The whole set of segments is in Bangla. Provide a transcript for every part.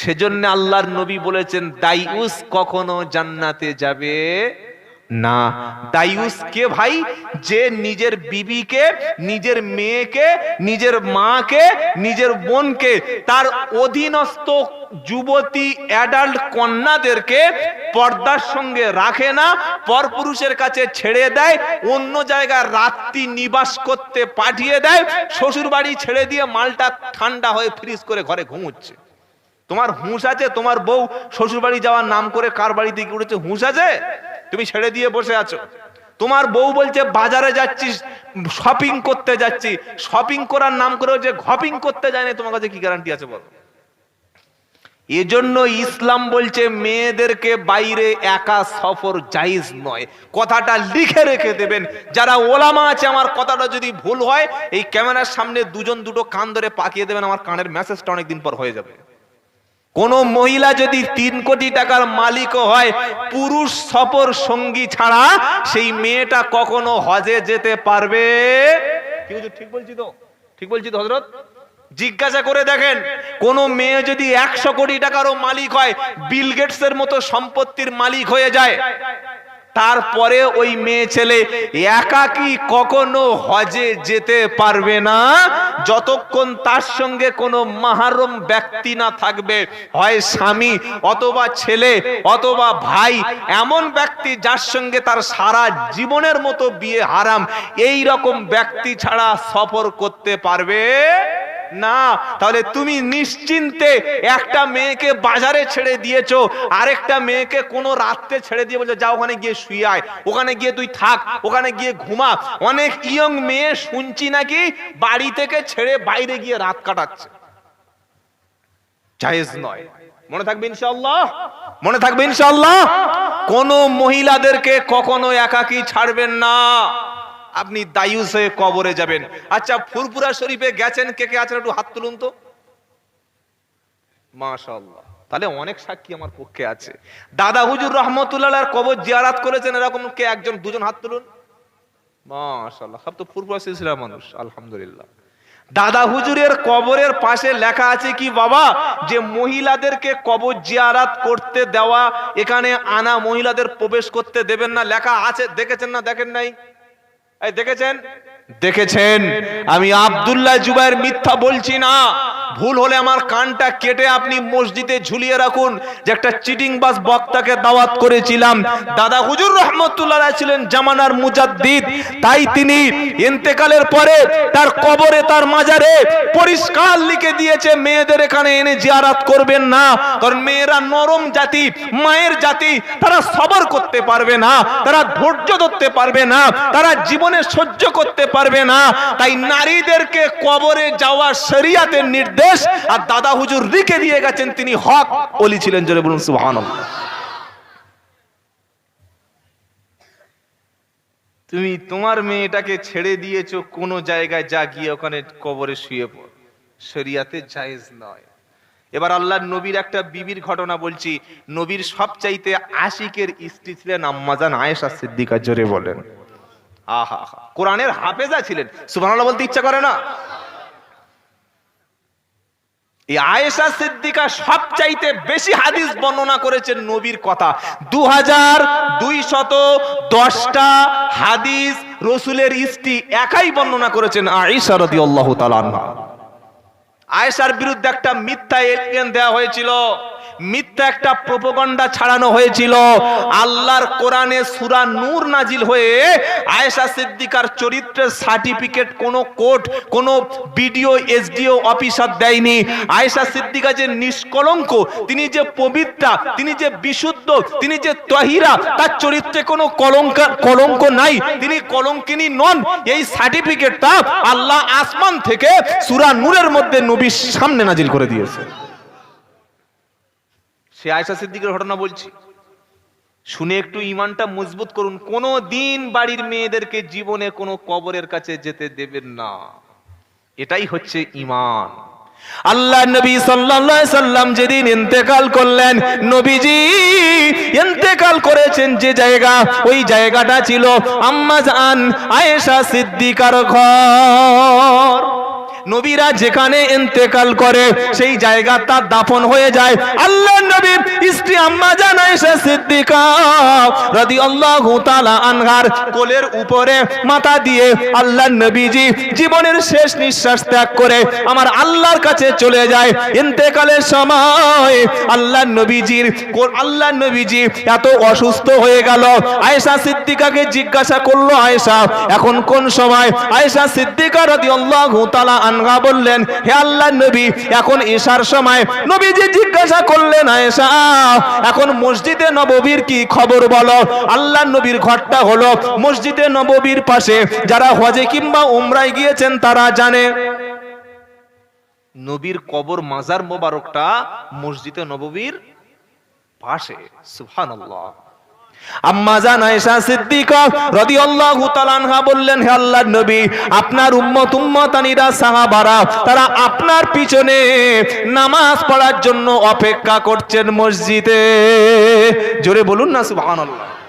সেজন্য আল্লাহর নবী বলেছেন, দাইউস কখনো জান্নাতে যাবে না। দাইউস কে ভাই? যে নিজের বিবিকে, নিজের মেয়েকে, নিজের মাকে, নিজের বোনকে, তার অধীনস্থ যুবতী অ্যাডাল্ট কন্যাদেরকে পর্দার সঙ্গে রাখে না, পরপুরুষের কাছে ছেড়ে দেয়, অন্য জায়গায় রাত্রি নিবাস করতে পাঠিয়ে দেয় শ্বশুর বাড়ি ছেড়ে দিয়ে মালটা ঠান্ডা হয়ে ফ্রিজ করে ঘরে ঘুমোচ্ছে। তোমার হুঁশ আছে? তোমার বউ শ্বশুর বাড়ি যাওয়ার নাম করে কার বাড়িতে গিয়ে উঠেছে? হুঁশ আছে? তুমি ছেড়ে দিয়ে বসে আছো। তোমার বউ বলছে, বাজারে যাচ্ছি শপিং করতে যাচ্ছি। শপিং করার নাম করে যে ঘপিং করতে যায় না তোমার কাছে কি গ্যারান্টি আছে বলো? এজন্য ইসলাম বলছে, মেয়েদেরকে বাইরে একা সফর জাইজ নয়। কথাটা লিখে রেখে দেবেন। যারা ওলামা আছে, আমার কথাটা যদি ভুল হয়, এই ক্যামেরার সামনে দুজন দুটো কান ধরে পাকিয়ে দেবেন, আমার কানের মেসেজটা অনেকদিন পর হয়ে যাবে। কোন মহিলা যদি তিন কোটি টাকার মালিকও হয়, পুরুষ সফর সঙ্গী ছাড়া সেই মেয়েটা কখনো হজে যেতে পারবে? ঠিক বলছি তো? ঠিক বলছি তো, হজরত? জিজ্ঞাসা করে দেখেন, কোন মেয়ে যদি একশো কোটি টাকারও মালিক হয়, বিল গেটস এর মতো সম্পত্তির মালিক হয়ে যায়। তারপরে ওই মেয়ে ছেলে একাকি কখনো হজে যেতে পারবে না। যতক্ষণ তার সঙ্গে কোনো মাহারম ব্যক্তি না থাকবে, হয় স্বামী অথবা ছেলে অথবা ভাই, এমন ব্যক্তি যার সঙ্গে তার সারা জীবনের মতো বিয়ে হারাম এই রকম ব্যক্তি ছাড়া সফর করতে পারবে না, তাহলে তুমি নিশ্চিন্তে একটা মেয়েকে বাজারে ছেড়ে দিয়েছ, আরেকটা মেয়েকে কোনো রাত্রে ছেড়ে দিয়ে বলছো যা ওখানে গিয়ে শুয়ে আয়, ওখানে গিয়ে তুই থাক, ওখানে গিয়ে ঘুমা। অনেক ইয়ং মেয়ে শুনছি নাকি বাড়ি থেকে ছেড়ে বাইরে গিয়ে রাত কাটাচ্ছে। জায়েজ নয়। মনে থাকবে ইনশাআল্লাহ? মনে থাকবে ইনশাআল্লাহ? কোন মহিলাদেরকে কখনো একাকী ছাড়বেন না। আপনি দায়ুস হয়ে কবরে যাবেন। আচ্ছা ফুরপুরা শরীফে গেছেন কে কে আছেন একটু হাত তুলুন তো। মাশাআল্লাহ। তাহলে অনেক সাক্ষী আমার পক্ষে আছে। দাদা হুজুর রহমতুল্লাহ কবর জিয়ারাত করেছেন, এরকম কে একজন, দুজন হাত তুলুন। মাশাআল্লাহ, সব তো ফুরপুরা সিলসিলার মানুষ, আলহামদুলিল্লাহ। দাদা হুজুরের কবরের পাশে লেখা আছে কি, বাবা, যে মহিলাদেরকে কবর জিয়ারাত করতে দেওয়া, এখানে আনা মহিলাদের প্রবেশ করতে দেবেন না, লেখা আছে, দেখেছেন না, দেখেন নাই? দেখেছেন? দেখেছেন? আমি আবদুল্লাহ জুবাইর মিথ্যা বলছি না। ভুল হলে আমার কানটা কেটে আপনি মসজিদে ঝুলিয়ে রাখুন। যে একটা চিটিং বাস বক্তাকে দাওয়াত করেছিলাম। দাদা হুজুর রহমতুল্লাহ ছিলেন জামানার মুজাদ্দিদ। তাই তিনি ইন্তেকালের পরে তার কবরে, তার মাজারে পরিষ্কার লিখে দিয়েছে, মেয়েদের এখানে এনে জিয়ারাত করবেন না। কারণ মেয়েরা নরম জাতি, মায়ের জাতি, তারা সবর করতে পারবে না, তারা ধৈর্য ধরতে পারবে না, তারা জীবনে সহ্য করতে পারবে না। তাই নারীদেরকে কবরে যাওয়া শরিয়াতের নির্দেশ আর দাদা হুজুর লিখে দিয়ে গেছেন, তিনি হক অলি ছিলেন, জোরে বলুন, সুবহানাল্লাহ। তুমি তোমার মেয়েটাকে ছেড়ে দিয়েছ, কোন জায়গায় যা গিয়ে ওখানে কবরে শুয়ে পড়। শরিয়াতে জায়েজ নয়। এবার আল্লাহর নবীর একটা বিবির ঘটনা বলছি। নবীর সবচাইতে আশিকের স্ত্রী ছিলেন আম্মাজান আয়েশা সিদ্দিকা, জোরে বলেন। আহা আহা। কোরআনের হাফেজা ছিলেন। সুবহানাল্লাহ বলতে ইচ্ছা করে না? এই আয়েশা সিদ্দিকা সবচাইতে বেশি হাদিস বর্ণনা করেছেন নবীর কথা। দু হাজার দুইশত দশটা হাদিস রসুলের ইস্তি একাই বর্ণনা করেছেন আয়েশা রদি আল্লাহ আনহা। আয়েশার বিরুদ্ধে একটা মিথ্যা এলিয়েন দেওয়া হয়েছিল। মিথ্যা একটা প্রোপাগান্ডা ছাড়ানো হয়েছিল। আল্লাহর কোরআনে সূরা নূর নাজিল হয়ে আয়েশা সিদ্দিকার চরিত্রের সার্টিফিকেট কোনো কোর্ট কোনো বিডিও, এসডিও অফিসার দেয়নি। আয়েশা সিদ্দিকা যে নিষ্কলঙ্ক, তিনি যে পবিত্রা, তিনি যে বিশুদ্ধ, তিনি যে তহিরা, তার চরিত্রে কোনো কলঙ্ক কলঙ্ক নাই। তিনি কলঙ্কিনী নন। এই সার্টিফিকেটটা আল্লাহ আসমান থেকে সূরা নূরের মধ্যে নবীর সামনে নাজিল করে দিয়েছে। সে আয়সা সিদ্দিকের ঘটনা বলছি। শুনে একটু ইমানটা মজবুত করুন। কোনো দিন বাড়ির মেয়েদেরকে জীবনে কোনো কবরের কাছে যেতে দেবেন না। এটাই হচ্ছে ইমান আল্লাহ নবী সাল্লাল্লাহু সাল্লাম যেদিন ইন্তেকাল করলেন, নবীজি ইন্তেকাল করেছেন যে জায়গা, ওই জায়গাটা ছিল আম্মা জান আয়েশা সিদ্দিকার ঘর। নবীরা যেখানে ইন্তেকাল করে, সেই জায়গা তার দাফন হয়ে যায়। আল্লাহ নবী স্ত্রী আম্মা জানায় সে সিদ্দিকা রাদিয়াল্লাহু তাআলা আনহার কোলের উপরে মাথা দিয়ে আল্লাহ নবীজি জীবনের শেষ নিঃশ্বাস ত্যাগ করে আমার আল্লাহর কাছে চলে যায়। ইন্তেকালের সময় আল্লাহ নবীজির আল্লাহ নবীজি এত অসুস্থ হয়ে গেল। আয়েশা সিদ্দিকাকে জিজ্ঞাসা করল, আয়েশা, এখন কোন সময়? আয়েশা সিদ্দিকা রাদিয়াল্লাহু তাআলা আনহা বললেন, হে আল্লাহ নবী, এখন ঈশার সময়। নবীজি জিজ্ঞাসা করলেন, আয়েশা, এখন মসজিদে নববীর কি খবর বলো? আল্লাহ নবীর ঘরটা হলো মসজিদে নববীর পাশে। যারা হজে কিংবা উমরায় গিয়েছেন, তারা জানে। নবীর কবর মাজার মোবারকটা মসজিদে নববীর পাশে। সুবহানাল্লাহ। বললেন, হে নবী, আপনার সাহাবারা, তারা আপনার পিছনে নামাজ পড়ার জন্য অপেক্ষা করছেন মসজিদে। জোরে বলুন না, সুবহানাল্লাহ।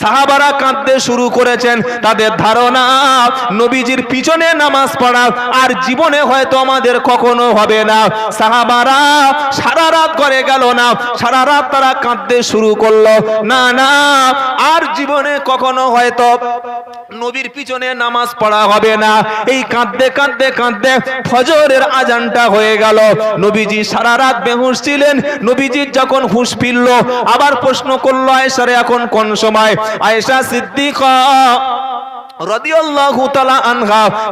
সাহাবারা কাঁদতে শুরু করেছেন, তাদের ধারণা, নবীজির পিছনে নামাজ পড়া আর জীবনে হয়তো আমাদের কখনো হবে না। সাহাবারা সারা রাত করে গেল না, সারা রাত তারা কাঁদতে শুরু করল। না না, আর জীবনে কখনো হয়তো নবীর পিছনে নামাজ পড়া হবে না। এই কাঁদতে কাঁদতে কাঁদতে ফজরের আজানটা হয়ে গেল। নবীজি সারা রাত বেহুশ ছিলেন, নবীজির যখন হুঁশ ফিরল, আবার প্রশ্ন করল, আয়েশারে, এখন কোন সময়? আয়েশা সিদ্দিকা।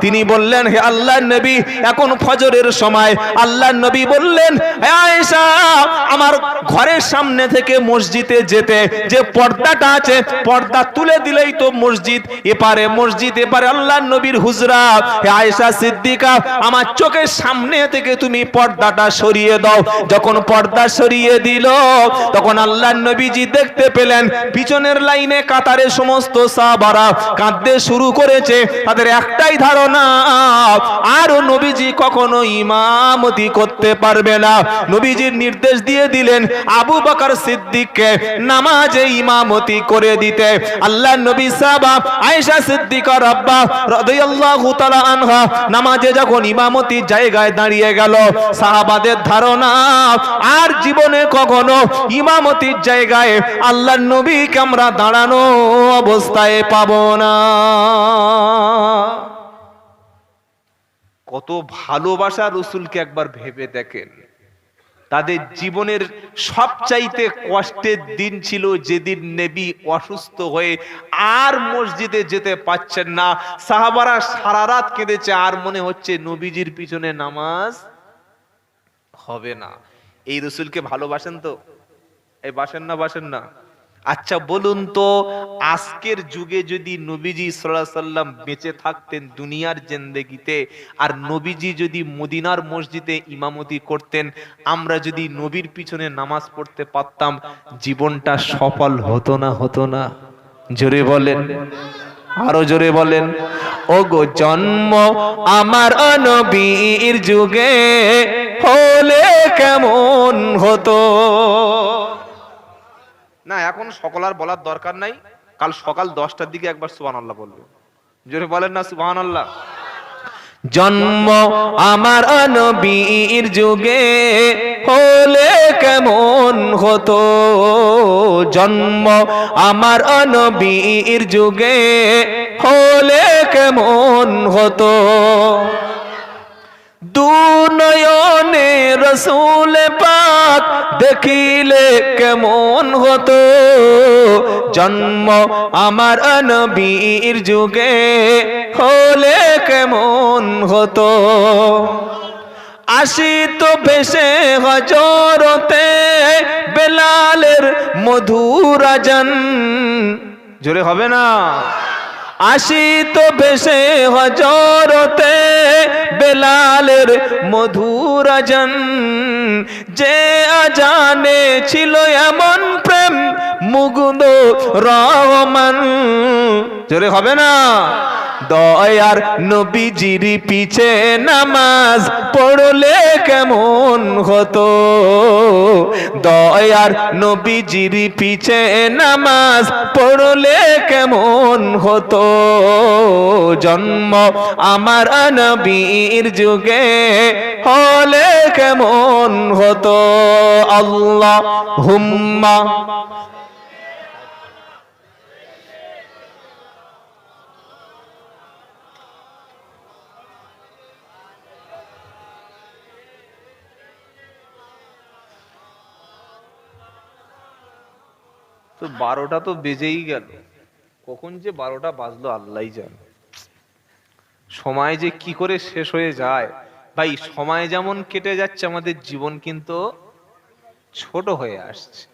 তিনি বললেন, হে আল্লাহর নবী, এখন ফজরের সময়। আল্লাহর নবী বললেন আমার ঘরের সামনে থেকে মসজিদে যেতে, যে পর্দাটা আছে, পর্দা তুলে দিলেই তো মসজিদ, এপারে মসজিদ, এপারে আল্লাহর নবীর হুজরা। হে আয়েশা সিদ্দিকা, আমার চোখের সামনে থেকে তুমি পর্দাটা সরিয়ে দাও। যখন পর্দা সরিয়ে দিল, তখন আল্লাহ নবীজি দেখতে পেলেন, পিছনের লাইনে কাতারে সমস্ত সাহাবারা কাঁদতে শুরু করেছে, তাদের একটাই ধারণা, আর নবীজি কখনো ইমামতি করতে পারবে না। নবীজির নির্দেশ দিয়ে দিলেন, আবু বকর সিদ্দিককে নামাজে ইমামতি করে দিতে। আল্লাহ নবী সাহাবা আয়েশা সিদ্দিকার আব্বা রাদিয়াল্লাহু তাআলা আনহা নামাজে যখন ইমামতি জায়গায় দাঁড়িয়ে গেল, সাহাবাদের ধারণা, আর জীবনে কখনো ইমামতির জায়গায় আল্লাহ নবীকে আমরা দাঁড়ানো অবস্থায় পাবো না। কত ভালোবাসা রসুলকে একবার ভেবে দেখেন। তাদের জীবনের সবচাইতে কষ্টের দিন ছিল যেদিন নেবী অসুস্থ হয়ে আর মসজিদে যেতে পাচ্ছেন না। সাহাবারা সারা রাত কেঁদেছে, আর মনে হচ্ছে নবীজির পিছনে নামাজ হবে না। এই রসুলকে ভালোবাসেন তো? এই বাসেন না বাসেন না? আচ্ছা বলুন তো, আজকের যুগে যদি নবীজি সাল্লাল্লাহু সাল্লাম বেঁচে থাকতেন দুনিয়ার জেন্দেগিতে, আর নবীজি যদি মদিনার মসজিদে ইমামতি করতেন, আমরা যদি নবীর পিছনে নামাজ পড়তে পারতাম, জীবনটা সফল হতো না হতো না? জোরে বলেন। আরও জোরে বলেন। ও গো জন্ম আমার অনবীর যুগে হলে কেমন হতো? না, এখন সকল আর বলার দরকার নাই। কাল সকাল দশটার দিকে একবার সুবান আল্লাহ বলবে। জোরে বলেন না সুবান আল্লাহ জন্ম আমার অনবীর যুগে হলে কেমন হতো? জন্ম আমার অনবীর যুগে হলে কেমন হতো? দু নয়নে রসুল পাক দেখিলে কেমন হতো? জন্ম আমার নবীর যুগে হলে কেমন হতো? তো বেশে হজরতে বেলালের মধুরাজন জোরে হবে না? আসিত বেশে হজরতে বেলালের মধুর আজান। যে আজানে ছিল এমন প্রেম মুগুদ রহমান। জোরে হবে না? দয়ার নবীজির পিছে নামাজ পড়লে কেমন হতো? দয়ার নবীজির পিছে নামাজ পড়লে কেমন হতো? জন্ম আমার নবীর যুগে হলে কেমন হতো? আল্লাহ হুম্মা তো বারোটা তো বেজেই গেল। কখন যে বারোটা বাজলো আল্লাহ জানে। সময় যে কি করে শেষ হয়ে যায়। ভাই, সময় যেমন কেটে যাচ্ছে, আমাদের জীবন কিন্তু ছোট হয়ে আসছে।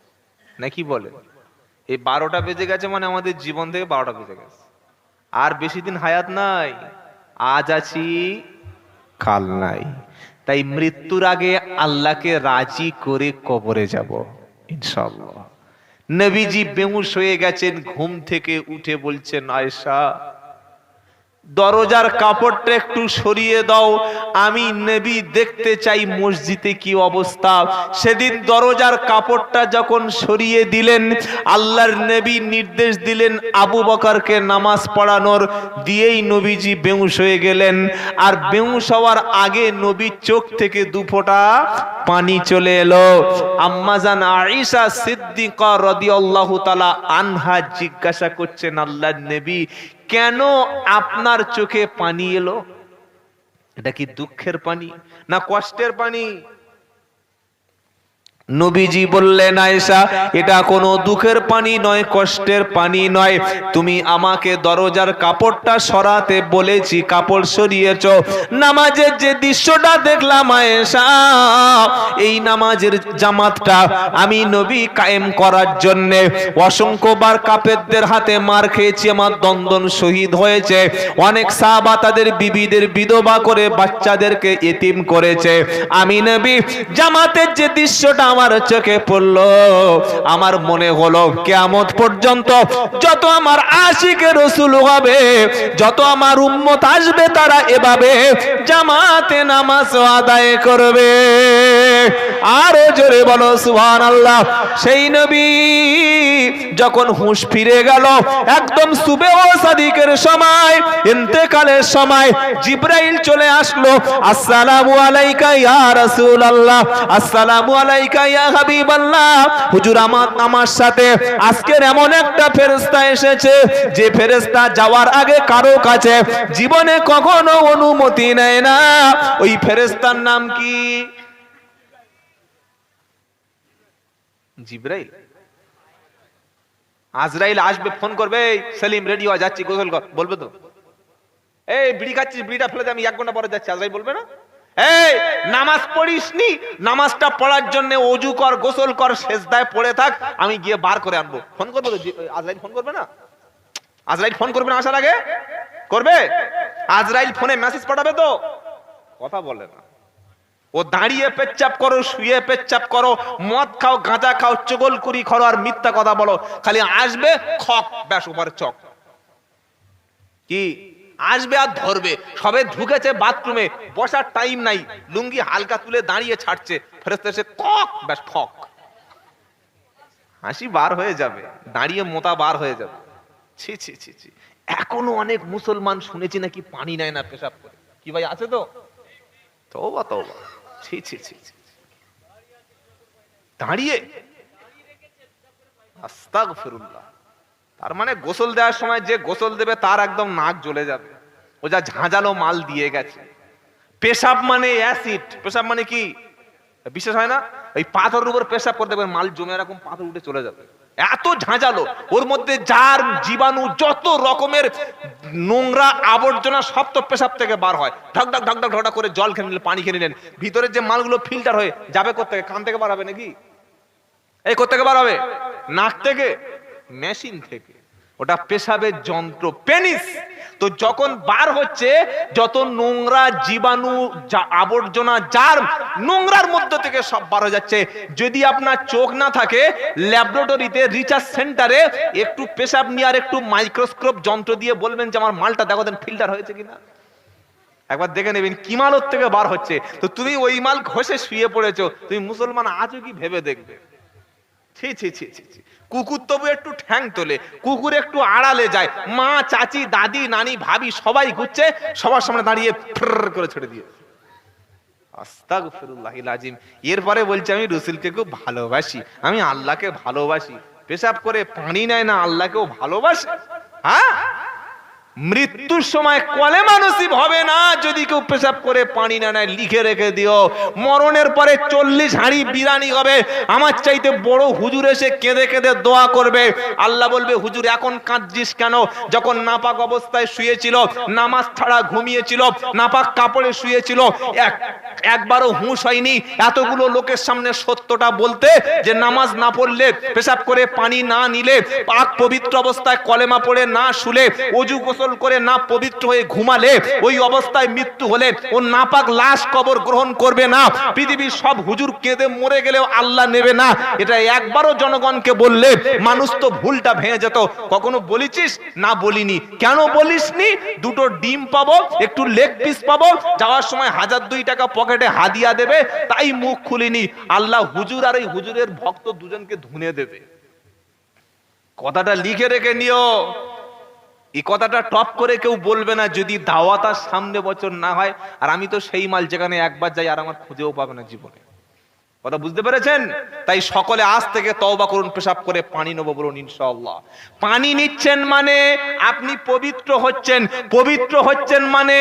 নাকি বলে এই বারোটা বেজে গেছে মানে আমাদের জীবন থেকে বারোটা বেজে গেছে। আর বেশি দিন হায়াত নাই। আজ আছি, কাল নাই। তাই মৃত্যুর আগে আল্লাহকে রাজি করে কবরে যাব ইনশাল্লাহ নবীজি বেহুশ হয়ে গেছেন ঘুম থেকে উঠে বলছেন আয়েশা দরজার কাপড়টা একটু সরিয়ে দাও। আমি নবী দেখতে চাই মসজিদে কি অবস্থা। সেদিন দরজার কাপড়টা যখন সরিয়ে দিলেন, আল্লাহর নবী নির্দেশ দিলেন আবু বকরকে নামাজ পড়ানোর। দিয়েই নবীজি বেহুশ হয়ে গেলেন। আর বেহুশ হওয়ার আগে নবীর চোখ থেকে দু ফোঁটা পানি চলে এলো। আম্মাজান আয়েশা সিদ্দিকা রাদিয়াল্লাহু তাআলা আনহা জিজ্ঞাসা করছেন, আল্লাহর নবী কেন আপনার চোখে পানি এলো? এটা কি দুঃখের পানি না কষ্টের পানি? নবীজি বললেন, আয়েশা, এটা কোনো দুঃখের পানি নয়, কষ্টের পানি নয়। তুমি আমাকে দরজার কাপড়টা সরাতে বলেছি, কাপড় সরিয়েছ। নামাজের যে দৃশ্যটা দেখলাম, আয়েশা, এই নামাজের জামাতটা আমি নবী কায়েম করার জন্য অসংখ্যবার কাপেরদের হাতে মার খেয়েছি, আমার দন্দন শহীদ হয়েছে। অনেক সাহাবা তাদের বিবিদের বিধবা করে বাচ্চাদেরকে এতিম করেছে। আমি নবী, জামাতের যে দৃশ্যটা আমার চোখে পড়ল, আমার মনে হলো কেমত পর্যন্ত যত আমার আশিকে রসুল হবে, যত আমার উম্মত আসবে তারা এভাবে জামাতে নামাজ আদায় করবে। আরও জোরে বলো সুহান আল্লাহ সেই নবী যখন হুঁশ ফিরে গেল, একদম সুবে ও সাদিকের সময়, ইন্তেকালের সময় জিব্রাইল চলে আসলো, আসসালামু আলাইকা ইয়া রাসূলুল্লাহ, আসসালামু আলাইকা হুজুর, আমার আমার সাথে আজকের এমন একটা এসেছে, যে যাওয়ার আগে কারও কাছে জীবনে কখনো অনুমতি নেয় না। ওই ফেরেশতার নাম কি? জিব্রাইল। আজরাইল আসবে, ফোন করবে সেলিম রেডি হয়ে যাচ্ছি, গোসল কর। বলবে তো। এই, বিড়ি খাচ্ছিস, বিড়িটা ফেলে আমি এক ঘণ্টা পরে যাচ্ছি। আজরাইল বলবে না? এই, নামাজ পড়িসনি? নামাজটা পড়ার জন্য অজু কর, গোসল কর, সেজদায় পড়ে থাক, আমি গিয়ে বার করে আনব। ফোন করবে আজরাইল ফোন করবে না? আজরাইল ফোন করবে না আসার আগে? করবে? আজরাইল ফোনে মেসেজ পাঠাবে তো? কথা বলে না। ও দাঁড়িয়ে পেচ্চাপ করো, শুয়ে পেচ্চাপ করো, মদ খাও, গাঁজা খাও, চগল করি করো আর মিথ্যা কথা বলো। খালি আসবে, খক, ব্যাস উপরে চক। কি? আসবে আর ধরবে। সবে ঢুকেছে বাথরুমে, বসার টাইম নাই। লুঙ্গি হালকা তুলে দাঁড়িয়ে ছাড়ছে। ফেরেস্তা এসে কক ব্যাস ফক হাসি বার হয়ে যাবে। দাঁড়িয়ে মোতা বার হয়ে যাবে। ছি ছি ছি ছি। এখনও অনেক মুসলমান শুনেছি নাকি পানি নেয় না পেশাব করে। কি ভাই আছে তো? তওবা ছি ছি ছি ছি। দাঁড়িয়ে। আস্তাগফিরুল্লাহ। তার মানে গোসল দেওয়ার সময় যে গোসল দেবে তার একদম নাক জ্বলে যাবে। ও যা ঝাঁঝালো মাল দিয়ে গেছে। পেশাব মানে অ্যাসিড পেশাব মানে কি? বিশেষ হয় না? ওই পাথরের উপর পেশাব করে দেখবেন মাল জমে এরকম পাথর উঠে চলে যাবে। এত ঝাঁঝালো। ওর মধ্যে যার জীবাণু যত রকমের নোংরা আবর্জনা সব তো পেশাব থেকে বার হয়। ঢক ঢক ঢক ঢক ঢক করে জল খেয়ে নিলেন, পানি খেয়ে নিলেন। ভিতরের যে মালগুলো ফিল্টার হয়ে যাবে কোথেকে কান থেকে বার হবে নাকি? এই কোথেকে বার হবে? নাক থেকে? মেশিন থেকে। ওটা পেশাবের যন্ত্র, পেনিস। তো যখন বার হচ্ছে, যত নোংরা জীবাণু আবর্জনা, যার নোংরার মধ্য থেকে সব বার হয়ে যাচ্ছে। যদি আপনার চোখ না থাকে, ল্যাবরেটরিতে রিসার্চ সেন্টারে একটু পেশাব নিয়ে আর একটু মাইক্রোস্কোপ যন্ত্র দিয়ে বলবেন যে, আমার মালটা দেখো দেন, ফিল্টার হয়েছে কিনা? একবার দেখে নেবেন কি মাল থেকে বার হচ্ছে। তো তুমি ওই মাল ঘষে শুয়ে পড়েছো। তুমি মুসলমান আজও কি ভেবে দেখবে? ছি ছি ছি ছি ছি। কুকুর তবু একটু ঠ্যাং তোলে, কুকুর একটু আড়ালে যায়। মা, চাচি, দাদি, নানি, ভাবি সবাই ঘুরছে, সবার সামনে দাঁড়িয়ে করে ছেড়ে দিয়ে আজিম এরপরে বলছে, আমি রসুলকে খুব ভালোবাসি, আমি আল্লাহকে ভালোবাসি। পেশাব করে পানি নেয় না, আল্লাহকেও ভালোবাসে। হ্যাঁ? মৃত্যুর সময় কলেমা নসিব হবে না। যদি কেউ পেশাব করে পানি না নেয়, লিখে রেখে দিও। মরণের পরে চল্লিশ হাঁড়ি বিরানি হবে। আমার চাইতে বড় হুজুর এসে কেঁদে কেঁদে দোয়া করবে। আল্লাহ বলবে, হুজুর, এখন কাঁদছিস কেন? যখন নাপাক অবস্থায় শুয়েছিল, নামাজ ছাড়া ঘুমিয়েছিল, নাপাক কাপড়ে শুয়েছিল, এক, একবারও হুঁশ হয়নি। এতগুলো লোকের সামনে সত্যটা বলতে, যে নামাজ না পড়লে, পেশাব করে পানি না নিলে, পাক পবিত্র অবস্থায় কলেমা পড়ে না শুলে, অজু গোসল করে না পবিত্র হয়ে ঘুমালে ওই অবস্থায় মৃত্যু হলে ও নাপাক লাশ কবর গ্রহণ করবে না। পৃথিবীর সব হুজুর কেঁদে মরে গেলেও আল্লাহ নেবে না। এটা একবারও জনগণকে বললে মানুষ তো ভুলটা ভেঙে যেত। কখনো বলেছিস? না বলিনি। কেন বলিসনি? দুটো ডিম পাবো, একটু লেগ পিস পাবো, যাওয়ার সময় হাজার দুই টাকা পকেটে হাদিয়া দেবে, তাই মুখ খুলিনি। আল্লাহ হুজুর আর এই হুজুরের ভক্ত দুজনকে ধুনে দেবে। কথাটা লিখে রেখে নিও। এই কথাটা টপ করে কেউ বলবে না যদি দাওয়াতার সামনে বছর না হয়। আর আমি তো সেই মাল যেখানে একবার যাই আর আমার খুঁজেও পাবে না জীবনে। কথা বুঝতে পেরেছেন? তাই সকলে আজ থেকে তওবা করুন, পেশাব করে পানি নেব বলুন, ইনশাআল্লাহ। পানি নিচ্ছেন মানে আপনি পবিত্র হচ্ছেন। পবিত্র হচ্ছেন মানে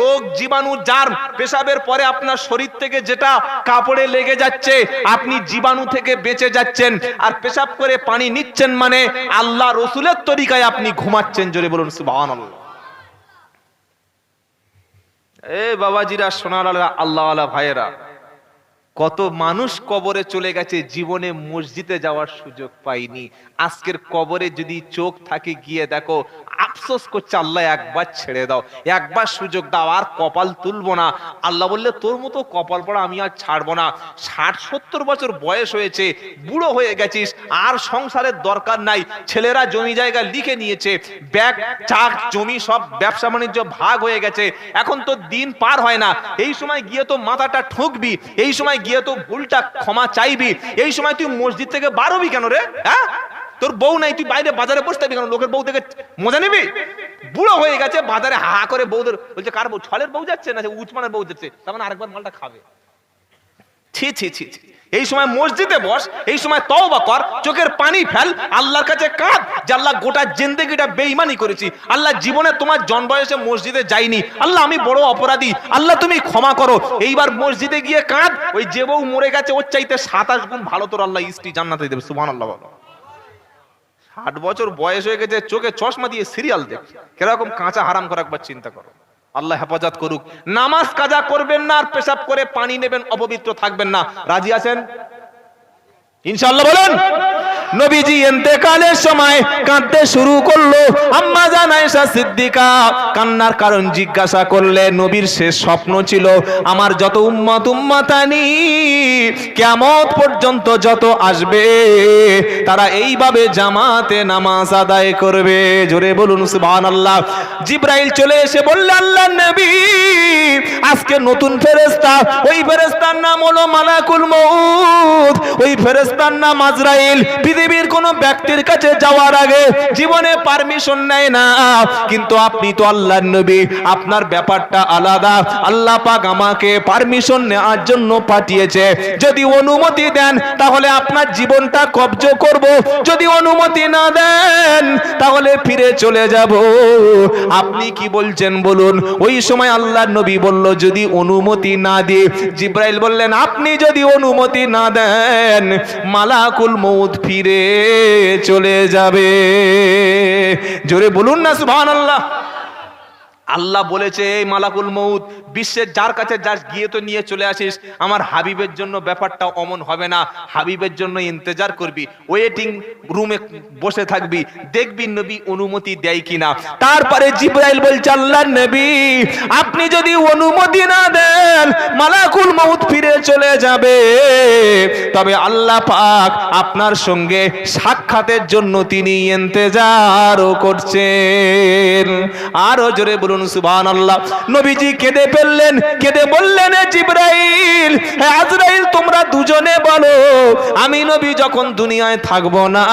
রোগ জীবাণু যার পেশাবের পরে আপনার শরীর থেকে যেটা কাপড়ে লেগে যাচ্ছে, আপনি জীবাণু থেকে বেঁচে যাচ্ছেন। আর পেশাব করে পানি নিচ্ছেন মানে আল্লাহ রসুলের তরিকায় আপনি ঘুমাচ্ছেন, জোরে বলুন, সুবহানাল্লাহ। এ বাবাজিরা সোনার আল্লাহ আল্লাহ ভাইয়েরা কত মানুষ কবরে চলে গেছে, জীবনে মসজিদে যাওয়ার সুযোগ পাইনি। আজকের কবরে যদি চোখ থাকে, গিয়ে দেখো আফসোস করছে, আল্লাহ একবার ছেড়ে দাও, একবার সুযোগ দাও, আর কপাল তুলবো না। আল্লাহ বললে, তোর মতো কপাল পড়া আমি আর ছাড়বো না। ষাট, সত্তর বছর বয়স হয়েছে, বুড়ো হয়ে গেছিস, আর সংসারের দরকার নাই। ছেলেরা জমি জায়গা লিখে নিয়েছে, ব্যাগ, চাক, জমি সব ব্যবসা বাণিজ্য ভাগ হয়ে গেছে। এখন তো দিন পার হয় না। এই সময় গিয়ে তো মাথাটা ঠুকবি, এই সময় গিয়ে তো ভুলটা ক্ষমা চাইবি। এই সময় তুই মসজিদ থেকে বারোবি কেন রে হ্যাঁ? তোর বউ নাই, তুই বাইরে বাজারে বসে থাকবি কেন? লোকের বউ থেকে মজা নিবি? বুড়ো হয়ে গেছে, বাজারে হা করে বউদের বলছে, কার বউ? ছলের বউ যাচ্ছে না উচমানের বউ যাচ্ছে? তার মানে আরেকবার মালটা খাবে। ছি ছি ছি ছি। এই সময় মসজিদে বস, এই সময় তওবা কর, চোখের পানি ফেল, আল্লাহর কাছে কাঁদ যে আল্লাহ গোটা জিন্দেগিটা বেঈমানি করেছি। আল্লাহ জীবনে তোমার জন্ম বয়সে মসজিদে যাইনি। আল্লাহ আমি বড় অপরাধী। আল্লাহ তুমি ক্ষমা করো। এইবার মসজিদে গিয়ে কাঁদ, ওই যে বউ মরে গেছে, ওর চাইতে সাতাশ গুণ ভালো তোর আল্লাহ স্ত্রী জান্নাতে দেবে। সুবহানাল্লাহ বলো। ষাট বছর বয়স হয়ে গেছে, চোখে চশমা দিয়ে সিরিয়াল দেখ। কীরকম কাঁচা হারাম করা একবার চিন্তা করো। আল্লাহ হেফাজত করুক। নামাজ কাজা করবেন না আর পেশাব করে পানি নেবেন, অপবিত্র থাকবেন না। রাজি আছেন? ইনশাল্লাহ বলেন। নবীজি ইন্তেকালের সময় কাঁদতে শুরু করল। আম্মা জান আয়েশা সিদ্দিকা কান্নার কারণ জিজ্ঞাসা করলে, নবীর শেষ স্বপ্ন ছিল, আমার যত উম্মত উম্মাতানি, কিয়ামত পর্যন্ত যত আসবে, তারা এইভাবে জামাতে নামাজ আদায় করবে। জোরে বলুন, সুবহানাল্লাহ। জিব্রাইল চলে এসে বললে, আল্লাহ নবী, আজকে নতুন ফেরেশতা, ওই ফেরেশতার নাম হলো মালাকুল মউত, ওই ফেরেশতার নাম আজরাইল পৃথিবীর কোন ব্যক্তির কাছে যাওয়ার আগে জীবনে পারমিশন নেয় না। কিন্তু আপনি তো আল্লাহর নবী, আপনার ব্যাপারটা আলাদা। আল্লাহ পাক আমাকে পারমিশন নেওয়ার জন্য পাঠিয়েছে। যদি অনুমতি দেন, তাহলে আপনার জীবনটা কবজ করব। যদি অনুমতি না দেন, তাহলে ফিরে চলে যাব। আপনি কি বলছেন বলুন? ওই সময় আল্লাহর নবী বলল, যদি অনুমতি না দিয়ে জিব্রাইল বললেন, আপনি যদি অনুমতি না দেন, মালাকুল মৌত ফিরে চলে যাবে। জোরে বলুন না সুবহানাল্লাহ। আল্লাহ বলেছে, এই মালাকুল মৌত বিশ্বের যার কাছে যার গিয়ে তো নিয়ে চলে আসিস। আমার হাবিবের জন্য ব্যাপারটা অমন হবে না। হাবিবের জন্য ইন্তজার করবি। ওয়েটিং রুমে বসে থাকবি। দেখবি নবী অনুমতি দেয় কিনা। তারপরে জিব্রাইল বলছে আল্লাহ নবী, আপনি যদি অনুমতি না দেন, মালাকুল মৌত ফিরে চলে যাবে। তবে আল্লাহ পাক আপনার সঙ্গে সাক্ষাতের জন্য তিনি ইন্তজারও করছেন। আরও জোরে বলুন সুবহান আল্লাহ নবীজি কেঁদে ফেললেন, কেঁদে বললেন জিব্রাইল, হে আজরাইল, তোমরা দুজনে বলো, আমি নবী যখন দুনিয়ায় থাকব না,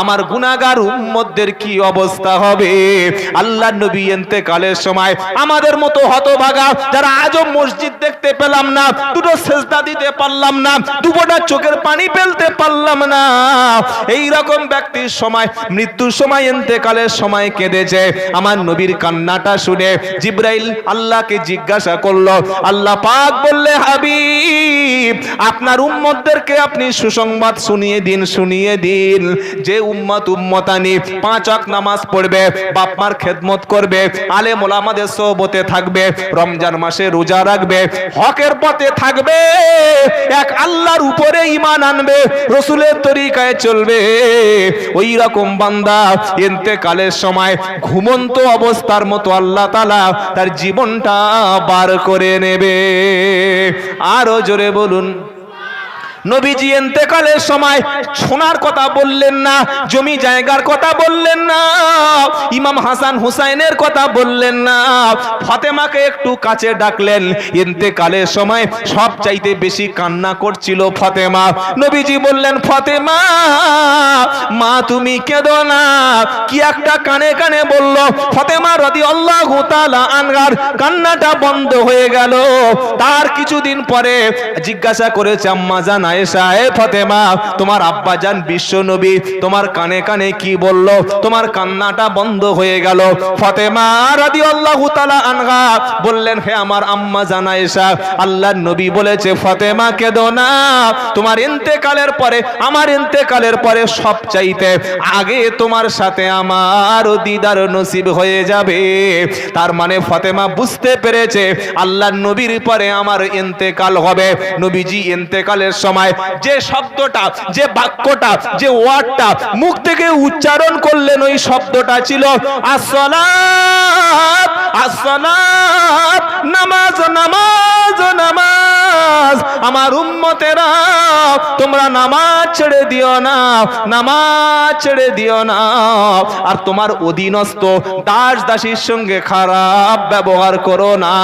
আমার গুনাহগার উম্মতদের কি অবস্থা হবে? আল্লাহ নবী এতেকালের সময় আমাদের মতো হতভাগা, যারা আজও মসজিদ দেখতে পেলাম না, দুটো সেজদা দিতে পারলাম না দুবোটা চোখের পানি ফেলতে পারলাম না এই রকম ব্যক্তির সময়, মৃত্যুর সময় এতেকালের সময় কেঁদেছে। আমার নবীর কান্নাটা শুনে জিব্রাইল আল্লাহকে জিজ্ঞাসা করল, আল্লাহ পাক বললে, হাবিব, আপনার উম্মতদেরকে আপনি সুসংবাদ শুনিয়ে দিন শুনিয়ে দিন। যে উম্মত উম্মতানি পাঁচ ওয়াক্ত নামাজ পড়বে, বাপ মার খেদমত করবে আলে মোলামাদের সোহবতে থাকবে, রমজান মাসে রোজা রাখবে, হকের পথে থাকবে, এক আল্লাহর উপরে ঈমান আনবে, রসুলের তরিকায় চলবে। ওই রকম বান্দা ইন্তেকালের সময় ঘুমন্ত অবস্থার মতো আল্লাহ তালা তার জীবনটা বার করে নেবে। আরও জোরে বলুন। নবীজি এন্তেকালের সময় সোনার কথা বললেন না, জমি জায়গার কথা বললেন না, ইমাম হাসান হুসাইনের কথা বললেন না। ফাতেমাকে একটু কাছে ডাকলেন, এন্তেকালের সময় সব চাইতে বেশি কান্না করছিল ফাতেমা। নবীজি বললেন, ফাতেমা, মা তুমি কেঁদো না। কি একটা কানে কানে বলল, ফাতেমা রদি আল্লাহ আনগার কান্নাটা বন্ধ হয়ে গেল। তার কিছুদিন পরে জিজ্ঞাসা করেছে, আম্মা জান আয়েশা বিশ্ব নবী, তোমার কানে কানে কি বলল? তোমার কান্নাটা বন্ধ হয়ে গেল। বললেন, হে আমার আম্মা নবী বলেছে, ফাতেমা না। তোমার ইন্তেকালের পরে, আমার ইন্তেকালের পরে সব চাইতে আগে তোমার সাথে আমার দিদার নসিব হয়ে যাবে। তার মানে ফাতেমা বুঝতে পেরেছে, আল্লাহর নবীর পরে আমার ইন্তেকাল হবে। নবীজি ইন্তেকালের সময় যে শব্দটা, যে বাক্যটা, যে ওয়ার্ডটা মুখ থেকে উচ্চারণ করলেন, ওই শব্দটা ছিল আসসালাত আসসালাত, নামাজ নামাজ নামাজ। আমার উম্মতেরা, তোমরা নামাজ ছেড়ে দিও না, নামাজ ছেড়ে দিও না। আর তোমার অধীনস্থ দাস দাসীর সঙ্গে খারাপ ব্যবহার করো না।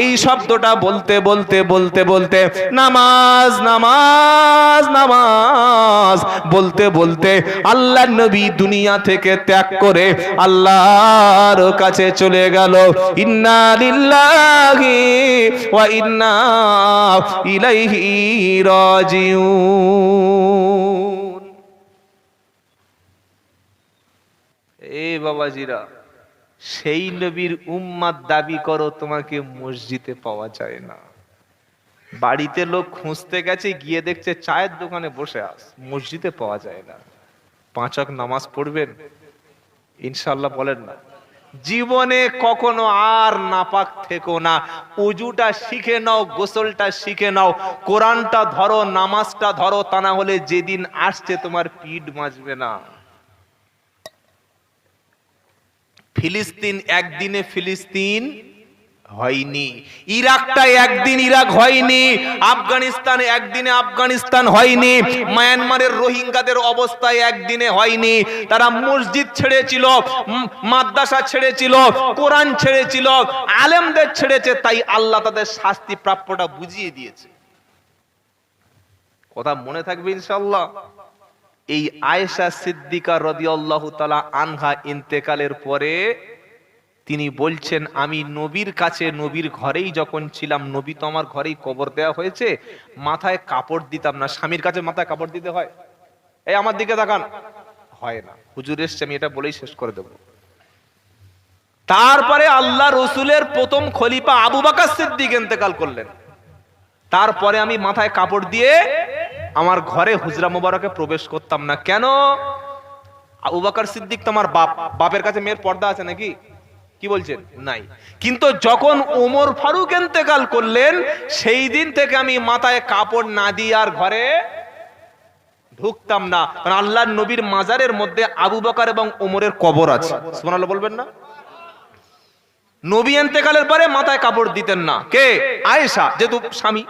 এই শব্দটা বলতে বলতে বলতে বলতে নামাজ নামাজ নামাজ নামাজ। বলতে বলতে আল্লাহ নবী দুনিয়া থেকে ত্যাগ করে আল্লাহর কাছে চলে গেল। ইন্না লিল্লাহি ওয়া ইন্না ইলাইহি রাজিউন। এ বাবাজিরা, সেই নবীর উম্মাদ দাবি করো, তোমাকে মসজিদে পাওয়া যায় না। বাড়িতে লোক খুঁজতে গেছে, গিয়ে দেখছে চায়ের দোকানে বসে আস, মসজিদে পাওয়া যায় না। পাঁচক নামাজ পড়বেন? ইনশাল্লাহ বলেন না। জীবনে কখনো আর নাপাক থেকো না। উজুটা শিখে নাও, গোসলটা শিখে নাও, কোরআনটা ধরো, নামাজটা ধরো, তা না হলে যেদিন আসছে তোমার পিঠ বাঁচবে না। ফিলিস্তিন, একদিনে ফিলিস্তিন হয়নি। ইরাকটা একদিন ইরাক হয়নি, আফগানিস্তান একদিনে আফগানিস্তান হয়নি, মায়ানমারের রোহিঙ্গাদের অবস্থায় একদিনে হয়নি, তারা মসজিদ ছেড়েছিল মাদ্রাসা ছেড়েছিল, কোরআন ছেড়েছিল, আলেমদের ছেড়েছে, তাই আল্লাহ তাদের শাস্তি প্রাপ্যটা বুঝিয়ে দিয়েছে। কথা মনে থাকবে ইনশাল্লাহ এই আয়েশা সিদ্দিকা রদিয়াল্লাহু তাআলা আনহা ইন্তেকালের পরে তিনি বলছেন, আমি নবীর কাছে, নবীর ঘরেই যখন ছিলাম, নবী তো আমার ঘরেই কবর দেওয়া হয়েছে, মাথায় কাপড় দিতাম না। স্বামীর কাছে মাথায় কাপড় দিতে হয়? এই আমার দিকে তাকান। হয় না। হুজুর এসছে, আমি এটা বলেই শেষ করে দেব। তারপরে আল্লাহ রসুলের প্রথম খলিফা আবু বাকার সিদ্দিক ইন্তেকাল করলেন। তারপরে আমি মাথায় কাপড় দিয়ে আমার ঘরে হুজরা মোবারকে প্রবেশ করতাম না। কেন? আবু বাকার সিদ্দিক তোমার বাপ। বাপের কাছে মেয়ের পর্দা আছে নাকি? কি বলছেন? নাই। কিন্তু যখন ওমর ফারুক এন্তেকাল করলেন, সেই দিন থেকে আমি মাথায় কাপড় না দিয়ে আর ঘরে ঢুকতাম না। কারণ আল্লাহর নবীর মাজারের মধ্যে আবু বকর এবং ওমরের কবর আছে। সুবহানাল্লাহ বলবেন না? নবী এন্তেকালের পরে মাথায় কাপড় দিতেন না। কে? আয়েশা, যেহেতু স্বামী।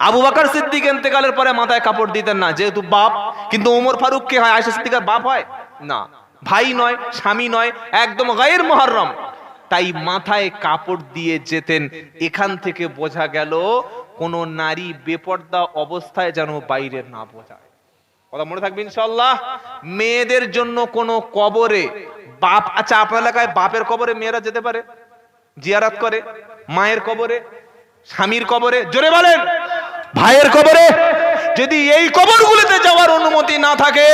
আবু বকর সিদ্দিক এন্তেকালের পরে মাথায় কাপড় দিতেন না, যেহেতু বাপ। কিন্তু ওমর ফারুক কে হয়? আয়েশা সিদ্দিকার বাপ হয়? না। ভাই নয়, স্বামী নয়, একদম গায়ের মহরম। তাই মাথায় কাপড় দিয়ে যেতেন। এখান থেকে বোঝা গেল কোন নারী বেপর্দা অবস্থায় যেন বাইরে না বোঝায় কথা মনে থাকবে ইনশাল্লাহ মেয়েদের জন্য কোন কবরে, বাপ আচ্ছা আপনার এলাকায় বাপের কবরে মেয়েরা যেতে পারে? জিয়ারাত করে? মায়ের কবরে? স্বামীর কবরে? জোরে বলেন! ভাইয়ের কবরে? যদি এই কবরগুলোতে যাওয়ার অনুমতি না থাকে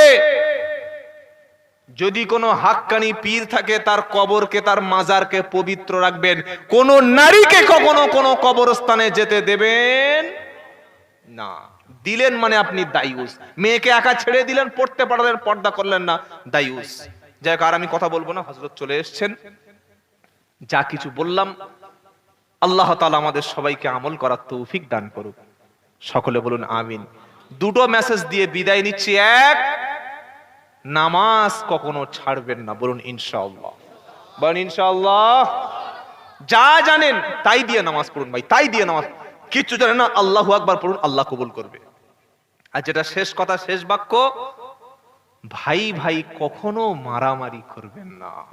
যদি কোনো হাক্কানি পীর থাকে তার কবরকে তার মাজারকে পবিত্র রাখবেন। কোন নারীকে কখনো কোনো কবরস্থানে যেতে দেবেন না। দিলেন মানে আপনি দায়ুস। মেয়েকে একা ছেড়ে দিলেন পড়তে পারলেন পর্দা করলেন না দায়ুস। যাই হোক, আর আমি কথা বলব না হজরত চলে এসছেন। যা কিছু বললাম আল্লাহ তাআলা আমাদের সবাইকে আমল করার তৌফিক দান করুক। সকলে বলুন আমিন। দুটো মেসেজ দিয়ে বিদায় নিচ্ছি। এক নামাজ কখনো ছাড়বেন না, বলুন ইনশাআল্লাহ। বলুন ইনশাআল্লাহ। যা জানেন, তাই দিয়ে নামাজ পড়ুন ভাই, তাই দিয়ে নামাজ। কিচ্ছু জানেন না, আল্লাহু আকবার পড়ুন, আল্লাহ কবুল করবে। আর যেটা শেষ কথা, শেষ বাক্য, ভাই ভাই কখনো মারামারি করবেন না।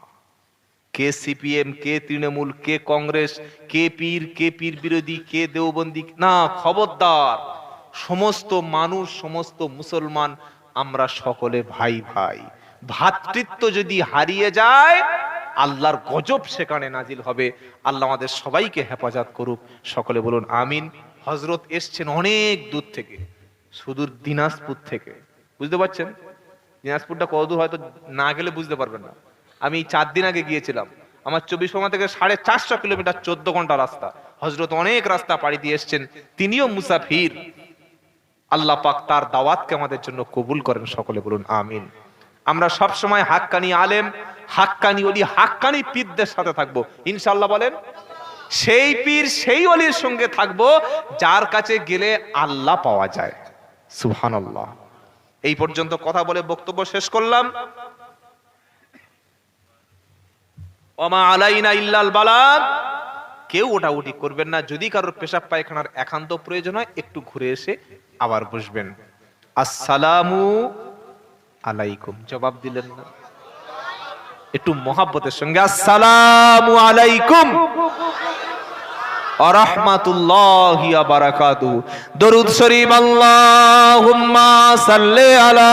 কে সিপিএম, কে তৃণমূল, কে কংগ্রেস, কে পীর কে পীর বিরোধী, কে দেওবন্দি, না, খবরদার। সমস্ত মানুষ, সমস্ত মুসলমান আমরা সকলে ভাই ভাই। ভ্রাতৃত্ব যদি হারিয়ে যায়, আল্লাহর গজব সেখানে নাজিল হবে। আল্লাহ আমাদের সবাইকে হেফাজত করুক। সকলে বলুন, আমিন। হজরত এসছেন অনেক দূর থেকে, সুদূর দিনাজপুর থেকে। বুঝতে পারছেন? দিনাজপুরটা কতদূর হয়তো না গেলে বুঝতে পারবেন না। আমি চার দিন আগে গিয়েছিলাম। আমার চব্বিশ পরগনা থেকে সাড়ে চারশো কিলোমিটার চোদ্দ ঘণ্টা রাস্তা। হজরত অনেক রাস্তা পাড়ি দিয়ে এসছেন। তিনিও মুসাফির। আল্লাহ পাক তার দাওয়াতকে আমাদের জন্য কবুল করেন, সকলে বলুন, আমিন। আমরা সব সময় হাক্কানি আলেম, হাক্কানি অলি হাক্কানি পীরদের সাথে থাকব। ইনশাল্লাহ বলেন, সেই পীর, সেই অলির সঙ্গে থাকব, যার কাছে গেলে আল্লাহ পাওয়া যায়। সুবহানাল্লাহ। এই পর্যন্ত কথা বলে বক্তব্য শেষ করলাম। ওমা আলাইনা ইল্লাল বালাগ। কেউ ওটা উঠি করবেন না। যদি কারোর পেশাব পায়খানার একান্ত প্রয়োজন হয়, একটু ঘুরে এসে আবার বসবেন। আসসালামু আলাইকুম। জবাব দিলেন না। একটু মহাব্বতের সঙ্গে, আসসালামু আলাইকুম। আরহামাতুল্লাহি ওয়া বারাকাতুহু দরুদ শরীফ, আল্লাহুম্মা সাল্লি আলা